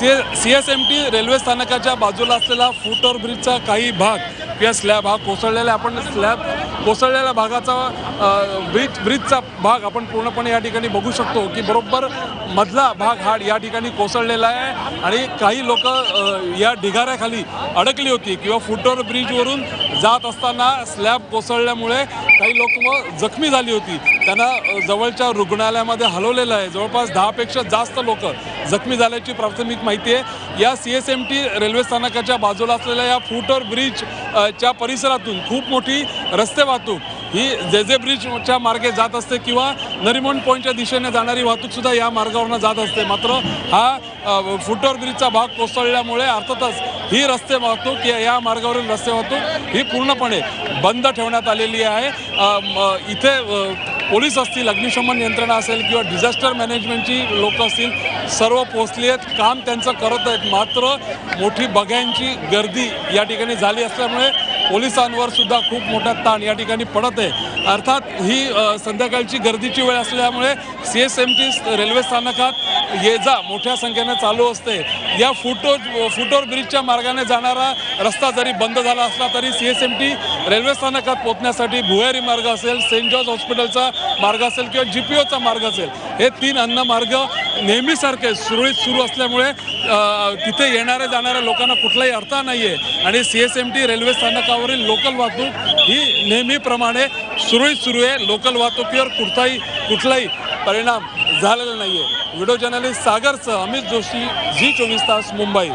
C C S M T railway स्थानकाच्या बाजूला असलेला फुट ओव्हर ब्रिजचा काही भाग किंवा स्लॅब हा कोसळलेला आपण स्लॅब कोसळलेल्या भागाचा ब्रिज ब्रिजचा भाग आपण पूर्णपणे या ठिकाणी बघू शकतो की बरोबर मधला भाग हा या ठिकाणी कोसळलेला आहे आणि काही लोक या ढिगाऱ्याखाली अडकली होती किंवा फुटओव्हर ब्रिजवरून जात असताना स्लॅब कोसळल्यामुळे काही लोक जखमी झाली होती. त्यांना जवळच्या रुग्णालयामध्ये हलवलेलं आहे. जवळपास दहापेक्षा जास्त लोक जखमी झाल्याची प्राथमिक माहिती आहे. या C S M T railway स्थानकाच्या बाजूला असलेल्या या फुटर ब्रिज च्या परिसरातून खूप मोठी रस्ते वाहतूक. ही जे जे ब्रिजच्या मार्गे जात असते किंवा नरिमन पॉईंटच्या दिशेने जाणारी वाहतूकसुद्धा या मार्गावरनं जात असते. मात्र हा फुटर ब्रिजचा भाग कोसळल्यामुळे अर्थातच ही रस्ते वाहतूक या- या मार्गावरील रस्ते वाहतूक ही पूर्णपणे बंद ठेवण्यात आलेली आहे. इथे पोलीस असतील अग्निशमन यंत्रणा असेल किंवा डिझास्टर मॅनेजमेंटची लोकं असतील सर्व पोचली आहेत. काम त्यांचं करत आहेत. मात्र मोठी बघ्यांची गर्दी या ठिकाणी झाली असल्यामुळे पोलिसांवर सुद्धा खूप मोठा ताण या ठिकाणी पडत आहे. अर्थात ही संध्याकाळची गर्दीची वेळ असल्यामुळे C S M T railway स्थानकात ये जा मोठ्या संख्येने चालू असते. या फुटो फुटोर ब्रिजच्या मार्गाने जाणारा रस्ता जरी बंद झाला असला तरी C S M T railway स्थानकात पोहोचण्यासाठी भुयारी मार्ग असेल सेंट जॉर्ज हॉस्पिटलचा मार्ग असेल किंवा जी पी ओचा मार्ग असेल हे तीन अन्न मार्ग नेहमीसारखे सुरळीत सुरू असल्यामुळे तिथे येणाऱ्या जाणाऱ्या लोकांना कुठलाही अर्थ नाही आहे आणि C S M T railway स्थानकावरील लोकल वाहतूक ही नेहमीप्रमाणे सुरळीत सुरू आहे. लोकल वाहतुकीवर कुठलाही कुठलाही परिणाम झालेला नाही आहे व्हिडिओ जर्नलिस्ट सागरचं अमित जोशी झी चोवीस तास मुंबई.